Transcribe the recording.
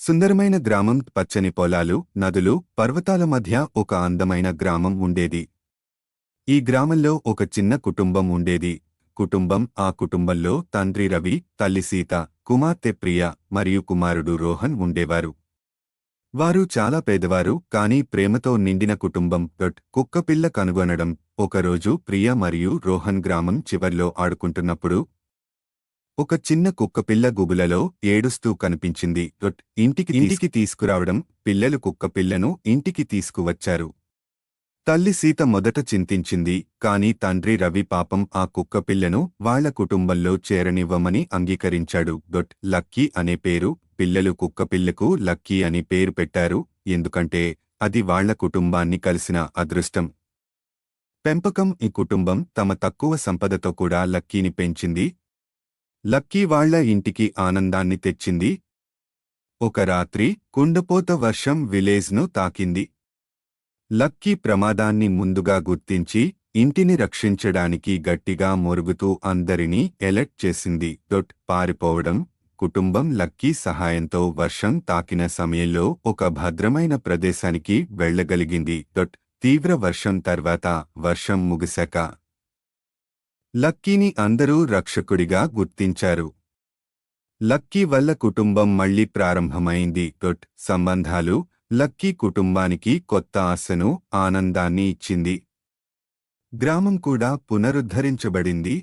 సుందరమైన గ్రామం పచ్చని పొలాలు నదులు పర్వతాల మధ్య ఒక అందమైన గ్రామం ఉండేది. ఈ గ్రామంలో ఒక చిన్న కుటుంబం ఉండేది. కుటుంబం ఆ కుటుంబంలో తండ్రి రవి తల్లి సీత కుమార్తె ప్రియ మరియు కుమారుడు రోహన్ ఉండేవారు. వారు చాలా పేదవారు కాని ప్రేమతో నిండిన కుటుంబం. డొట్ కుక్కపిల్ల కనుగొనడం ఒకరోజు ప్రియ మరియు రోహన్ గ్రామం చివర్లో ఆడుకుంటున్నప్పుడు ఒక చిన్న కుక్కపిల్ల గుబులలో ఏడుస్తూ కనిపించింది. ఇంటికి ఇంటికి తీసుకురావడం పిల్లలు కుక్కపిల్లను ఇంటికి తీసుకువచ్చారు. తల్లి సీత మొదట చింతించింది కాని తండ్రి రవి పాపం ఆ కుక్కపిల్లను వాళ్ళ కుటుంబంలో చేరనివ్వమని అంగీకరించాడు. డొట్ లక్కీ అనే పేరు పిల్లలు కుక్కపిల్లకు లక్కీ అని పేరు పెట్టారు ఎందుకంటే అది వాళ్ళ కుటుంబాన్ని కలిసిన అదృష్టం. పెంపకం ఈ కుటుంబం తమ తక్కువ సంపదతో కూడా లక్కీని పెంచింది లక్కీ వాళ్ళ ఇంటికి ఆనందాన్ని తెచ్చింది. ఒక రాత్రి కుండపోత వర్షం విలేజ్ను తాకింది. లక్కీ ప్రమాదాన్ని ముందుగా గుర్తించి ఇంటిని రక్షించడానికి గట్టిగా మొరుగుతూ అందరినీ ఎలర్ట్ చేసింది. డొట్ పారిపోవడం కుటుంబం లక్కీ సహాయంతో వర్షం తాకిన సమయంలో ఒక భద్రమైన ప్రదేశానికి వెళ్ళగలిగింది. డొట్ తీవ్ర వర్షం తర్వాత వర్షం ముగిశాక లక్కీని అందరూ రక్షకుడిగా గుర్తించారు. లక్కీ వల్ల కుటుంబం మళ్ళీ ప్రారంభమైంది. డొట్ సంబంధాలు లక్కీ కుటుంబానికి కొత్త ఆశను ఆనందాన్ని ఇచ్చింది. గ్రామం కూడా పునరుద్ధరించబడింది.